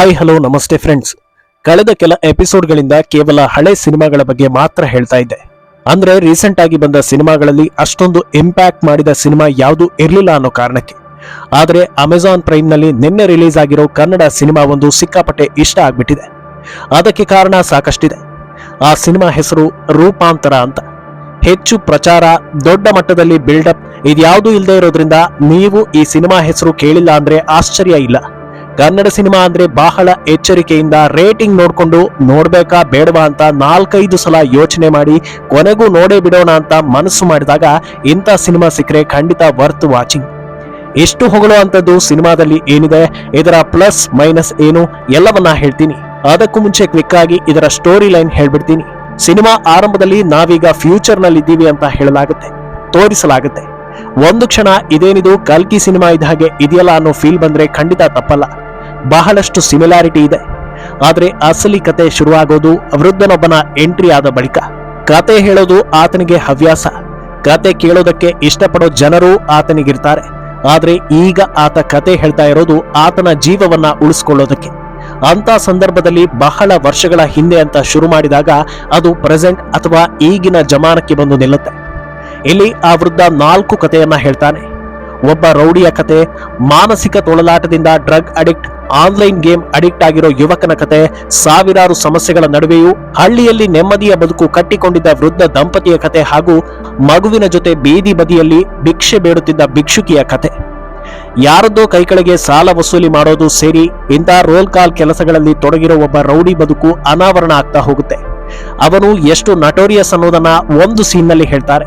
Hi hello ನಮಸ್ತೆ friends ಕಳೆದ ಕೆಲ ಎಪಿಸೋಡ್ಗಳಿಂದ ಕೇವಲ ಹಳೆ ಸಿನಿಮಾಗಳ ಬಗ್ಗೆ ಮಾತ್ರ ಹೇಳ್ತಾ ಇದ್ದೆ. ಅಂದ್ರೆ ರೀಸೆಂಟ್ ಆಗಿ ಬಂದ ಸಿನಿಮಾಗಳಲ್ಲಿ ಅಷ್ಟೊಂದು ಇಂಪ್ಯಾಕ್ಟ್ ಮಾಡಿದ ಸಿನಿಮಾ ಯಾವುದು ಇರಲಿಲ್ಲ ಅನ್ನೋ ಕಾರಣಕ್ಕೆ. ಆದರೆ ಅಮೆಜಾನ್ ಪ್ರೈಮ್ನಲ್ಲಿ ನಿನ್ನೆ ರಿಲೀಸ್ ಆಗಿರೋ ಕನ್ನಡ ಸಿನಿಮಾ ಒಂದು ಸಿಕ್ಕಾಪಟ್ಟೆ ಇಷ್ಟ ಆಗ್ಬಿಟ್ಟಿದೆ. ಅದಕ್ಕೆ ಕಾರಣ ಸಾಕಷ್ಟಿದೆ. ಆ ಸಿನಿಮಾ ಹೆಸರು ರೂಪಾಂತರ ಅಂತ. ಹೆಚ್ಚು ಪ್ರಚಾರ, ದೊಡ್ಡ ಮಟ್ಟದಲ್ಲಿ ಬಿಲ್ಡಪ್ ಇದ್ಯಾವುದೂ ಇಲ್ಲದೆ ಇರೋದ್ರಿಂದ ನೀವು ಈ ಸಿನಿಮಾ ಹೆಸರು ಕೇಳಿಲ್ಲ ಅಂದ್ರೆ ಆಶ್ಚರ್ಯ ಇಲ್ಲ. ಕನ್ನಡ ಸಿನಿಮಾ ಅಂದ್ರೆ ಬಹಳ ಎಚ್ಚರಿಕೆಯಿಂದ ರೇಟಿಂಗ್ ನೋಡ್ಕೊಂಡು ನೋಡ್ಬೇಕಾ ಬೇಡವಾ ಅಂತ ನಾಲ್ಕೈದು ಸಲ ಯೋಚನೆ ಮಾಡಿ ಕೊನೆಗೂ ನೋಡೇ ಬಿಡೋಣ ಅಂತ ಮನಸ್ಸು ಮಾಡಿದಾಗ ಇಂಥ ಸಿನಿಮಾ ಸಿಕ್ಕರೆ ಖಂಡಿತ ವರ್ತ್ ವಾಚಿಂಗ್ ಎಷ್ಟು ಹೊಗಳುವಂಥದ್ದು ಸಿನಿಮಾದಲ್ಲಿ ಏನಿದೆ? ಇದರ ಪ್ಲಸ್ ಮೈನಸ್ ಏನು? ಎಲ್ಲವನ್ನ ಹೇಳ್ತೀನಿ. ಅದಕ್ಕೂ ಮುಂಚೆ ಕ್ವಿಕ್ ಆಗಿ ಇದರ ಸ್ಟೋರಿ ಲೈನ್ ಹೇಳ್ಬಿಡ್ತೀನಿ. ಸಿನಿಮಾ ಆರಂಭದಲ್ಲಿ ನಾವೀಗ ಫ್ಯೂಚರ್ನಲ್ಲಿ ಇದ್ದೀವಿ ಅಂತ ಹೇಳಲಾಗುತ್ತೆ, ತೋರಿಸಲಾಗುತ್ತೆ. ಒಂದು ಕ್ಷಣ ಇದೇನಿದು ಕಲ್ಕಿ ಸಿನಿಮಾ ಇದ್ದ ಹಾಗೆ ಇದೆಯಲ್ಲ ಅನ್ನೋ ಫೀಲ್ ಬಂದ್ರೆ ಖಂಡಿತ ತಪ್ಪಲ್ಲ. ಬಹಳಷ್ಟು ಸಿಮಿಲಾರಿಟಿ ಇದೆ. ಆದರೆ ಅಸಲಿ ಕತೆ ಶುರುವಾಗೋದು ವೃದ್ಧನೊಬ್ಬನ ಎಂಟ್ರಿ ಆದ ಬಳಿಕ. ಕತೆ ಹೇಳೋದು ಆತನಿಗೆ ಹವ್ಯಾಸ. ಕತೆ ಕೇಳೋದಕ್ಕೆ ಇಷ್ಟಪಡೋ ಜನರು ಆತನಿಗಿರ್ತಾರೆ. ಆದರೆ ಈಗ ಆತ ಕತೆ ಹೇಳ್ತಾ ಇರೋದು ಆತನ ಜೀವವನ್ನ ಉಳಿಸ್ಕೊಳ್ಳೋದಕ್ಕೆ. ಅಂತ ಸಂದರ್ಭದಲ್ಲಿ ಬಹಳ ವರ್ಷಗಳ ಹಿಂದೆ ಅಂತ ಶುರು ಮಾಡಿದಾಗ ಅದು ಪ್ರೆಸೆಂಟ್ ಅಥವಾ ಈಗಿನ ಜಮಾನಕ್ಕೆ ಬಂದು ನಿಲ್ಲುತ್ತೆ. ಇಲ್ಲಿ ಆ ವೃದ್ಧ ನಾಲ್ಕು ಕಥೆಯನ್ನ ಹೇಳ್ತಾನೆ. ಒಬ್ಬ ರೌಡಿಯ ಕತೆ, ಮಾನಸಿಕ ತೊಳಲಾಟದಿಂದ drug addict, online game addict ಆಗಿರೋ ಯುವಕನ ಕತೆ, ಸಾವಿರಾರು ಸಮಸ್ಯೆಗಳ ನಡುವೆಯೂ ಹಳ್ಳಿಯಲ್ಲಿ ನೆಮ್ಮದಿಯ ಬದುಕು ಕಟ್ಟಿಕೊಂಡಿದ್ದ ವೃದ್ಧ ದಂಪತಿಯ ಕತೆ ಹಾಗೂ ಮಗುವಿನ ಜೊತೆ ಬೀದಿ ಬದಿಯಲ್ಲಿ ಭಿಕ್ಷೆ ಬೇಡುತ್ತಿದ್ದ ಭಿಕ್ಷುಕಿಯ ಕತೆ. ಯಾರದ್ದೋ ಕೈಕಳಿಗೆ ಸಾಲ ವಸೂಲಿ ಮಾಡೋದು ಸೇರಿ ಇಂಥ ರೋಲ್ ಕಾಲ್ ಕೆಲಸಗಳಲ್ಲಿ ತೊಡಗಿರೋ ಒಬ್ಬ ರೌಡಿ ಬದುಕು ಅನಾವರಣ ಆಗ್ತಾ ಹೋಗುತ್ತೆ. ಅವನು ಎಷ್ಟು ನಟೋರಿಯಸ್ ಅನ್ನೋದನ್ನ ಒಂದು ಸೀನ್ನಲ್ಲಿ ಹೇಳ್ತಾರೆ.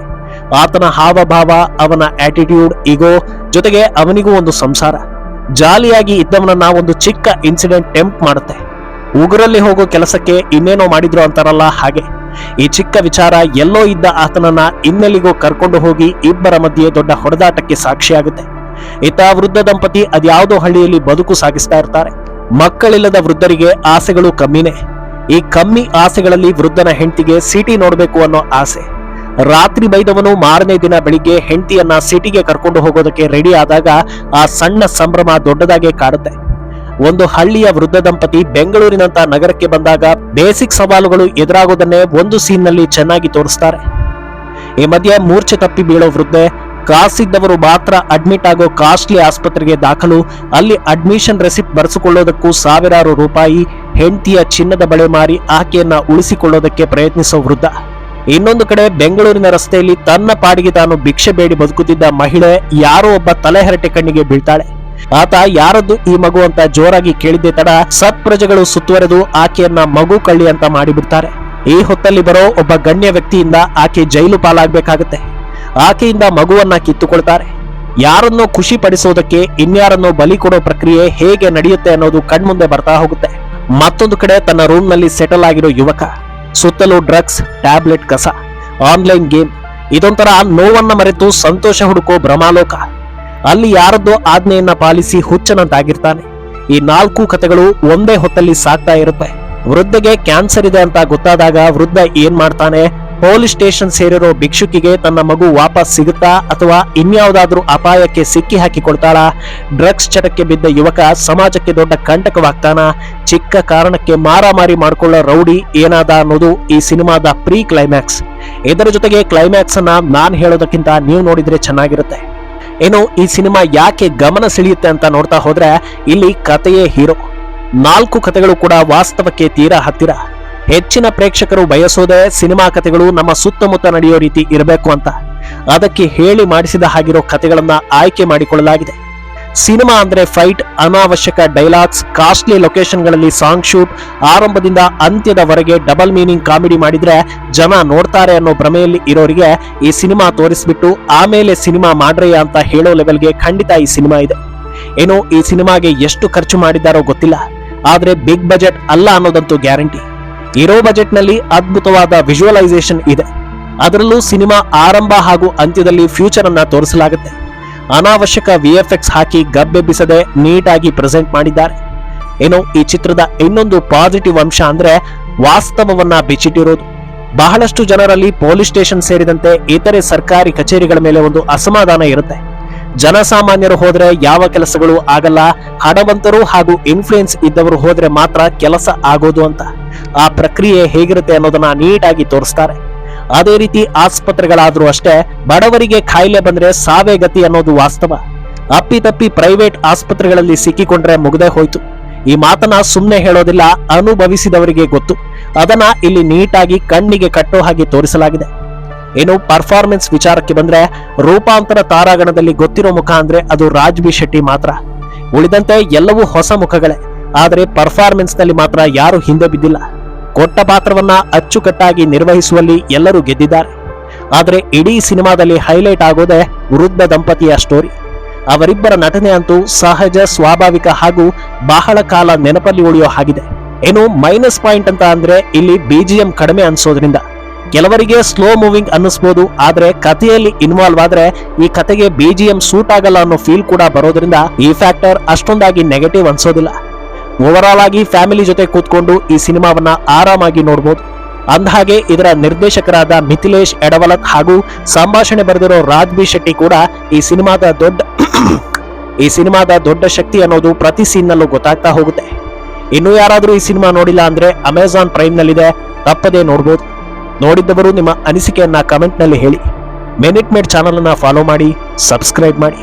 ಆತನ ಹಾವಭಾವ, ಅವನ ಆಟಿಟ್ಯೂಡ್ ಈಗೋ ಜೊತೆಗೆ ಅವನಿಗೂ ಒಂದು ಸಂಸಾರ. ಜಾಲಿಯಾಗಿ ಇದ್ದವನನ್ನ ಒಂದು ಚಿಕ್ಕ ಇನ್ಸಿಡೆಂಟ್ ಟೆಂಪ್ ಮಾಡುತ್ತೆ. ಉಗುರಲ್ಲಿ ಹೋಗೋ ಕೆಲಸಕ್ಕೆ ಇನ್ನೇನೋ ಮಾಡಿದ್ರು ಅಂತಾರಲ್ಲ ಹಾಗೆ. ಈ ಚಿಕ್ಕ ವಿಚಾರ ಎಲ್ಲೋ ಇದ್ದ ಆತನನ್ನ ಇನ್ನೆಲ್ಲಿಗೂ ಕರ್ಕೊಂಡು ಹೋಗಿ ಇಬ್ಬರ ಮಧ್ಯೆ ದೊಡ್ಡ ಹೊಡೆದಾಟಕ್ಕೆ ಸಾಕ್ಷಿಯಾಗುತ್ತೆ. ಇತ್ತ ವೃದ್ಧ ದಂಪತಿ ಅದ್ಯಾವುದೋ ಹಳ್ಳಿಯಲ್ಲಿ ಬದುಕು ಸಾಗಿಸ್ತಾ ಇರ್ತಾರೆ. ಮಕ್ಕಳಿಲ್ಲದ ವೃದ್ಧರಿಗೆ ಆಸೆಗಳು ಕಮ್ಮಿನೇ. ಈ ಕಮ್ಮಿ ಆಸೆಗಳಲ್ಲಿ ವೃದ್ಧನ ಹೆಂಡತಿಗೆ ಸಿಟಿ ನೋಡಬೇಕು ಅನ್ನೋ ಆಸೆ. ರಾತ್ರಿ ಬೈದವನು ಮಾರನೇ ದಿನ ಬೆಳಿಗ್ಗೆ ಹೆಂಡತಿಯನ್ನ ಸಿಟಿಗೆ ಕರ್ಕೊಂಡು ಹೋಗೋದಕ್ಕೆ ರೆಡಿ ಆದಾಗ ಆ ಸಣ್ಣ ಸಂಭ್ರಮ ದೊಡ್ಡದಾಗೆ ಕಾಡುತ್ತೆ. ಒಂದು ಹಳ್ಳಿಯ ವೃದ್ಧ ದಂಪತಿ ಬೆಂಗಳೂರಿನಂತ ನಗರಕ್ಕೆ ಬಂದಾಗ ಬೇಸಿಕ್ ಸವಾಲುಗಳು ಎದುರಾಗೋದನ್ನೇ ಒಂದು ಸೀನ್ನಲ್ಲಿ ಚೆನ್ನಾಗಿ ತೋರಿಸ್ತಾರೆ. ಈ ಮಧ್ಯೆ ಮೂರ್ಛೆ ತಪ್ಪಿ ಬೀಳೋ ವೃದ್ಧೆ ಕಾಸಿದ್ದವರು ಮಾತ್ರ ಅಡ್ಮಿಟ್ ಆಗೋ ಕಾಸ್ಟ್ಲಿ ಆಸ್ಪತ್ರೆಗೆ ದಾಖಲು, ಅಲ್ಲಿ ಅಡ್ಮಿಷನ್ ರೆಸಿಪ್ಟ್ ಬರೆಸಿಕೊಳ್ಳೋದಕ್ಕೂ ಸಾವಿರಾರು ರೂಪಾಯಿ, ಹೆಂಡತಿಯ ಚಿನ್ನದ ಬಳೆ ಮಾರಿ ಆಕೆಯನ್ನ ಉಳಿಸಿಕೊಳ್ಳೋದಕ್ಕೆ ಪ್ರಯತ್ನಿಸೋ ವೃದ್ಧ. ಇನ್ನೊಂದು ಕಡೆ ಬೆಂಗಳೂರಿನ ರಸ್ತೆಯಲ್ಲಿ ತನ್ನ ಪಾಡಿಗೆ ತಾನು ಭಿಕ್ಷೆ ಬೇಡಿ ಬದುಕುತ್ತಿದ್ದ ಮಹಿಳೆ ಯಾರೋ ಒಬ್ಬ ತಲೆಹರಟೆ ಕಣ್ಣಿಗೆ ಬೀಳ್ತಾಳೆ. ಆತ ಯಾರದ್ದು ಈ ಮಗು ಅಂತ ಜೋರಾಗಿ ಕೇಳಿದ್ದೆ ತಡ ಸತ್ ಪ್ರಜೆಗಳು ಸುತ್ತುವರೆದು ಆಕೆಯನ್ನ ಮಗು ಕಳ್ಳಿ ಅಂತ ಮಾಡಿಬಿಡ್ತಾರೆ. ಈ ಹೊತ್ತಲ್ಲಿ ಬರೋ ಒಬ್ಬ ಗಣ್ಯ ವ್ಯಕ್ತಿಯಿಂದ ಆಕೆ ಜೈಲು ಪಾಲಾಗಬೇಕಾಗುತ್ತೆ. ಆಕೆಯಿಂದ ಮಗುವನ್ನ ಕಿತ್ತುಕೊಳ್ತಾರೆ. ಯಾರನ್ನೋ ಖುಷಿ ಪಡಿಸೋದಕ್ಕೆ ಇನ್ಯಾರನ್ನೋ ಬಲಿ ಕೊಡೋ ಪ್ರಕ್ರಿಯೆ ಹೇಗೆ ನಡೆಯುತ್ತೆ ಅನ್ನೋದು ಕಣ್ಮುಂದೆ ಬರ್ತಾ ಹೋಗುತ್ತೆ. ಮತ್ತೊಂದು ಕಡೆ ತನ್ನ ರೂಮ್ನಲ್ಲಿ ಸೆಟಲ್ ಆಗಿರೋ ಯುವಕ. ಸುತ್ತಲೂ ಡ್ರಗ್ಸ್, ಟ್ಯಾಬ್ಲೆಟ್ ಕಸ, ಆನ್ಲೈನ್ ಗೇಮ್, ಇದೊಂಥರ ನೋವನ್ನ ಮರೆತು ಸಂತೋಷ ಹುಡುಕೋ ಭ್ರಮಾಲೋಕ ಅಲ್ಲಿ ಯಾರದ್ದೋ ಆಜ್ಞೆಯನ್ನ ಪಾಲಿಸಿ ಹುಚ್ಚನಂತಾಗಿರ್ತಾನೆ. ಈ ನಾಲ್ಕು ಕಥೆಗಳು ಒಂದೇ ಹೊತ್ತಲ್ಲಿ ಸಾಕ್ತಾ ಇರುತ್ತೆ. ವೃದ್ಧಗೆ ಕ್ಯಾನ್ಸರ್ ಇದೆ ಅಂತ ಗೊತ್ತಾದಾಗ ವೃದ್ಧ ಏನ್ ಮಾಡ್ತಾನೆ? ಪೊಲೀಸ್ ಸ್ಟೇಷನ್ ಸೇರಿರೋ ಭಿಕ್ಷುಕಿಗೆ ತನ್ನ ಮಗು ವಾಪಸ್ ಸಿಗುತ್ತಾ ಅಥವಾ ಇನ್ಯಾವುದಾದ್ರೂ ಅಪಾಯಕ್ಕೆ ಸಿಕ್ಕಿ ಹಾಕಿಕೊಳ್ತಾಳ ಡ್ರಗ್ಸ್ ಚಟಕ್ಕೆ ಬಿದ್ದ ಯುವಕ ಸಮಾಜಕ್ಕೆ ದೊಡ್ಡ ಕಂಟಕವಾಗ್ತಾನ? ಚಿಕ್ಕ ಕಾರಣಕ್ಕೆ ಮಾರಾಮಾರಿ ಮಾಡ್ಕೊಳ್ಳೋ ರೌಡಿ ಏನಾದ ಅನ್ನೋದು ಈ ಸಿನಿಮಾದ ಪ್ರೀ ಕ್ಲೈಮ್ಯಾಕ್ಸ್ ಇದರ ಜೊತೆಗೆ ಕ್ಲೈಮ್ಯಾಕ್ಸ್ ಅನ್ನ ನಾನು ಹೇಳೋದಕ್ಕಿಂತ ನೀವು ನೋಡಿದ್ರೆ ಚೆನ್ನಾಗಿರುತ್ತೆ. ಏನು, ಈ ಸಿನಿಮಾ ಯಾಕೆ ಗಮನ ಸೆಳೆಯುತ್ತೆ ಅಂತ ನೋಡ್ತಾ ಹೋದ್ರೆ ಇಲ್ಲಿ ಕತೆಯೇ ಹೀರೋ. ನಾಲ್ಕು ಕಥೆಗಳು ಕೂಡ ವಾಸ್ತವಕ್ಕೆ ತೀರಾ ಹತ್ತಿರ. ಹೆಚ್ಚಿನ ಪ್ರೇಕ್ಷಕರು ಬಯಸೋದೇ ಸಿನಿಮಾ ಕಥೆಗಳು ನಮ್ಮ ಸುತ್ತಮುತ್ತ ನಡೆಯೋ ರೀತಿ ಇರಬೇಕು ಅಂತ. ಅದಕ್ಕೆ ಹೇಳಿ ಮಾಡಿಸಿದ ಹಾಗಿರೋ ಕಥೆಗಳನ್ನ ಆಯ್ಕೆ ಮಾಡಿಕೊಳ್ಳಲಾಗಿದೆ. ಸಿನಿಮಾ ಅಂದ್ರೆ ಫೈಟ್, ಅನಾವಶ್ಯಕ ಡೈಲಾಗ್ಸ್, ಕಾಸ್ಟ್ಲಿ ಲೊಕೇಶನ್ಗಳಲ್ಲಿ ಸಾಂಗ್ ಶೂಟ್, ಆರಂಭದಿಂದ ಅಂತ್ಯದವರೆಗೆ ಡಬಲ್ ಮೀನಿಂಗ್ ಕಾಮಿಡಿ ಮಾಡಿದ್ರೆ ಜನ ನೋಡ್ತಾರೆ ಅನ್ನೋ ಭ್ರಮೆಯಲ್ಲಿ ಇರೋರಿಗೆ ಈ ಸಿನಿಮಾ ತೋರಿಸ್ಬಿಟ್ಟು ಆಮೇಲೆ ಸಿನಿಮಾ ಮಾಡ್ರಯ್ಯ ಅಂತ ಹೇಳೋ ಲೆವೆಲ್ಗೆ ಖಂಡಿತ ಈ ಸಿನಿಮಾ ಇದೆ. ಏನೋ ಈ ಸಿನಿಮಾಗೆ ಎಷ್ಟು ಖರ್ಚು ಮಾಡಿದ್ದಾರೋ ಗೊತ್ತಿಲ್ಲ. ಆದ್ರೆ ಬಿಗ್ ಬಜೆಟ್ ಅಲ್ಲ ಅನ್ನೋದಂತೂ ಗ್ಯಾರಂಟಿ. ಇರೋ ಬಜೆಟ್ನಲ್ಲಿ ಅದ್ಭುತವಾದ ವಿಜುವಲೈಸೇಷನ್ ಇದೆ. ಅದರಲ್ಲೂ ಸಿನಿಮಾ ಆರಂಭ ಹಾಗೂ ಅಂತ್ಯದಲ್ಲಿ ಫ್ಯೂಚರ್ ಅನ್ನ ತೋರಿಸಲಾಗುತ್ತೆ. ಅನಾವಶ್ಯಕ ವಿಎಫ್ಎಕ್ಸ್ ಹಾಕಿ ಗಬ್ಬೆಬ್ಬಿಸದೆ ನೀಟಾಗಿ ಪ್ರೆಸೆಂಟ್ ಮಾಡಿದ್ದಾರೆ. ಏನು ಈ ಚಿತ್ರದ ಇನ್ನೊಂದು ಪಾಸಿಟಿವ್ ಅಂಶ ಅಂದ್ರೆ ವಾಸ್ತವವನ್ನ ಬಿಚ್ಚಿಟ್ಟಿರೋದು. ಬಹಳಷ್ಟು ಜನರಲ್ಲಿ ಪೊಲೀಸ್ ಸ್ಟೇಷನ್ ಸೇರಿದಂತೆ ಇತರೆ ಸರ್ಕಾರಿ ಕಚೇರಿಗಳ ಮೇಲೆ ಒಂದು ಅಸಮಾಧಾನ ಇರುತ್ತೆ. ಜನಸಾಮಾನ್ಯರು ಹೋದ್ರೆ ಯಾವ ಕೆಲಸಗಳು ಆಗಲ್ಲ, ಹಣವಂತರು ಹಾಗೂ ಇನ್ಫ್ಲೂಯೆನ್ಸ್ ಇದ್ದವರು ಹೋದ್ರೆ ಮಾತ್ರ ಕೆಲಸ ಆಗೋದು ಅಂತ. ಆ ಪ್ರಕ್ರಿಯೆ ಹೇಗಿರುತ್ತೆ ಅನ್ನೋದನ್ನ ನೀಟಾಗಿ ತೋರಿಸ್ತಾರೆ. ಅದೇ ರೀತಿ ಆಸ್ಪತ್ರೆಗಳಾದ್ರೂ ಅಷ್ಟೇ ಬಡವರಿಗೆ ಕಾಯಿಲೆ ಬಂದ್ರೆ ಸಾವೇ ಗತಿ ಅನ್ನೋದು ವಾಸ್ತವ. ಅಪ್ಪಿತಪ್ಪಿ ಪ್ರೈವೇಟ್ ಆಸ್ಪತ್ರೆಗಳಲ್ಲಿ ಸಿಕ್ಕಿಕೊಂಡ್ರೆ ಮುಗದೆ ಹೋಯ್ತು. ಈ ಮಾತನ್ನ ಸುಮ್ಮನೆ ಹೇಳೋದಿಲ್ಲ, ಅನುಭವಿಸಿದವರಿಗೆ ಗೊತ್ತು. ಅದನ್ನ ಇಲ್ಲಿ ನೀಟಾಗಿ ಕಣ್ಣಿಗೆ ಕಟ್ಟೋ ಹಾಗೆ ತೋರಿಸಲಾಗಿದೆ. ಏನು ಪರ್ಫಾರ್ಮೆನ್ಸ್ ವಿಚಾರಕ್ಕೆ ಬಂದ್ರೆ ರೂಪಾಂತರ ತಾರಾಗಣದಲ್ಲಿ ಗೊತ್ತಿರೋ ಮುಖ ಅಂದ್ರೆ ಅದು ರಾಜ್ ಶೆಟ್ಟಿ ಮಾತ್ರ. ಉಳಿದಂತೆ ಎಲ್ಲವೂ ಹೊಸ ಮುಖಗಳೇ. ಆದರೆ ಪರ್ಫಾರ್ಮೆನ್ಸ್ನಲ್ಲಿ ಮಾತ್ರ ಯಾರು ಹಿಂದೆ ಬಿದ್ದಿಲ್ಲ. ಕೊಟ್ಟ ಪಾತ್ರವನ್ನ ಅಚ್ಚುಕಟ್ಟಾಗಿ ನಿರ್ವಹಿಸುವಲ್ಲಿ ಎಲ್ಲರೂ ಗೆದ್ದಿದ್ದಾರೆ. ಆದರೆ ಇಡೀ ಸಿನಿಮಾದಲ್ಲಿ ಹೈಲೈಟ್ ಆಗೋದೇ ವೃದ್ಧ ದಂಪತಿಯ ಸ್ಟೋರಿ ಅವರಿಬ್ಬರ ನಟನೆ ಅಂತೂ ಸಹಜ, ಸ್ವಾಭಾವಿಕ ಹಾಗೂ ಬಹಳ ಕಾಲ ನೆನಪಲ್ಲಿ ಉಳಿಯೋ ಹಾಗಿದೆ. ಏನು ಮೈನಸ್ ಪಾಯಿಂಟ್ ಅಂತ ಅಂದ್ರೆ ಇಲ್ಲಿ ಬಿಜಿಎಂ ಕಡಿಮೆ ಅನ್ಸೋದ್ರಿಂದ. ಕೆಲವರಿಗೆ ಸ್ಲೋ ಮೂವಿಂಗ್ ಅನ್ನಿಸ್ಬೋದು, ಆದರೆ ಕಥೆಯಲ್ಲಿ ಇನ್ವಾಲ್ವ್ ಆದ್ರೆ ಈ ಕತೆಗೆ ಬಿಜಿಎಂ ಸೂಟ್ ಆಗಲ್ಲ ಅನ್ನೋ ಫೀಲ್ ಕೂಡ ಬರೋದ್ರಿಂದ ಈ ಫ್ಯಾಕ್ಟರ್ ಅಷ್ಟೊಂದಾಗಿ ನೆಗೆಟಿವ್ ಅನ್ಸೋದಿಲ್ಲ. ಓವರಾಲ್ ಆಗಿ ಫ್ಯಾಮಿಲಿ ಜೊತೆ ಕೂತ್ಕೊಂಡು ಈ ಸಿನಿಮಾವನ್ನ ಆರಾಮಾಗಿ ನೋಡ್ಬೋದು. ಅಂದಹಾಗೆ ಇದರ ನಿರ್ದೇಶಕರಾದ ಮಿಥಿಲೇಶ್ ಎಡವಲತ್ ಹಾಗೂ ಸಂಭಾಷಣೆ ಬರೆದಿರೋ ರಾಜ್ಬಿ ಶೆಟ್ಟಿ ಕೂಡ ಈ ಸಿನಿಮಾದ ದೊಡ್ಡ ಈ ಸಿನಿಮಾದ ದೊಡ್ಡ ಶಕ್ತಿ ಅನ್ನೋದು ಪ್ರತಿ ಸೀನ್ನಲ್ಲೂ ಗೊತ್ತಾಗ್ತಾ ಹೋಗುತ್ತೆ. ಇನ್ನು ಯಾರಾದರೂ ಈ ಸಿನಿಮಾ ನೋಡಿಲ್ಲ ಅಂದ್ರೆ ಅಮೆಜಾನ್ ಪ್ರೈಮ್ ನಲ್ಲಿದೆ, ತಪ್ಪದೇ ನೋಡ್ಬೋದು. ನೋಡಿದ್ದವರು ನಿಮ್ಮ ಅನಿಸಿಕೆಯನ್ನ ಕಮೆಂಟ್ನಲ್ಲಿ ಹೇಳಿ. ಮೆನಿಟ್ ಮೇಡ್ ಚಾನಲ್ ಅನ್ನ ಫಾಲೋ ಮಾಡಿ ಸಬ್ಸ್ಕ್ರೈಬ್ ಮಾಡಿ.